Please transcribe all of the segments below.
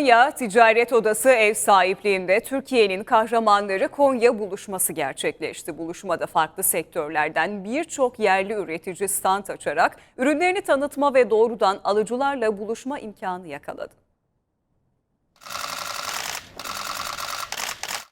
Konya Ticaret Odası ev sahipliğinde Türkiye'nin kahramanları Konya buluşması gerçekleşti. Buluşmada farklı sektörlerden birçok yerli üretici stand açarak ürünlerini tanıtma ve doğrudan alıcılarla buluşma imkanı yakaladı.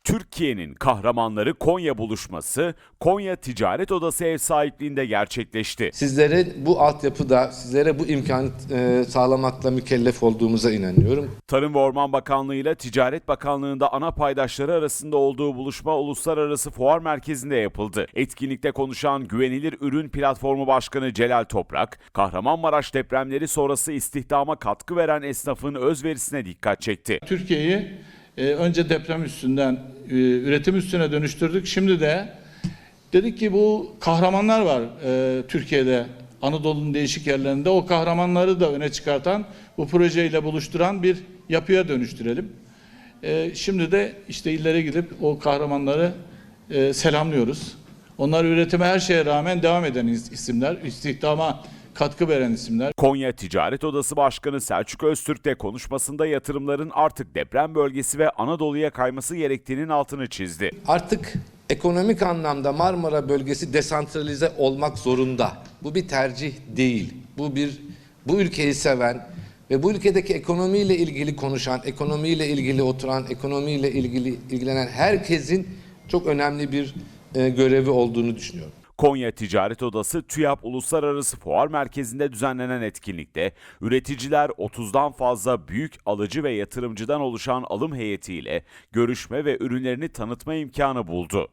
Türkiye'nin kahramanları Konya buluşması Konya Ticaret Odası ev sahipliğinde gerçekleşti. Sizlere bu altyapıda, sizlere bu imkanı e, sağlamakla mükellef olduğumuza inanıyorum. Tarım ve Orman Bakanlığı ile Ticaret Bakanlığı'nda ana paydaşları arasında olduğu buluşma Uluslararası Fuar Merkezi'nde yapıldı. Etkinlikte konuşan Güvenilir Ürün Platformu Başkanı Celal Toprak, Kahramanmaraş depremleri sonrası istihdama katkı veren esnafın özverisine dikkat çekti. Türkiye'yi e, önce deprem üstünden e, üretim üstüne dönüştürdük. Şimdi de dedik ki bu kahramanlar var e, Türkiye'de. Anadolu'nun değişik yerlerinde o kahramanları da öne çıkartan, bu projeyle buluşturan bir yapıya dönüştürelim. E, şimdi de işte illere gidip o kahramanları selamlıyoruz. Onlar üretime her şeye rağmen devam eden is- isimler, istihdama katkı veren isimler. Konya Ticaret Odası Başkanı Selçuk Öztürk de konuşmasında yatırımların artık deprem bölgesi ve Anadolu'ya kayması gerektiğinin altını çizdi. Artık ekonomik anlamda Marmara bölgesi desantralize olmak zorunda. Bu bir tercih değil. Bu bir bu ülkeyi seven ve bu ülkedeki ekonomiyle ilgili konuşan, ekonomiyle ilgili oturan, ekonomiyle ilgili ilgilenen herkesin çok önemli bir e, görevi olduğunu düşünüyorum. Konya Ticaret Odası TÜYAP Uluslararası Fuar Merkezi'nde düzenlenen etkinlikte üreticiler 30'dan fazla büyük alıcı ve yatırımcıdan oluşan alım heyetiyle görüşme ve ürünlerini tanıtma imkanı buldu.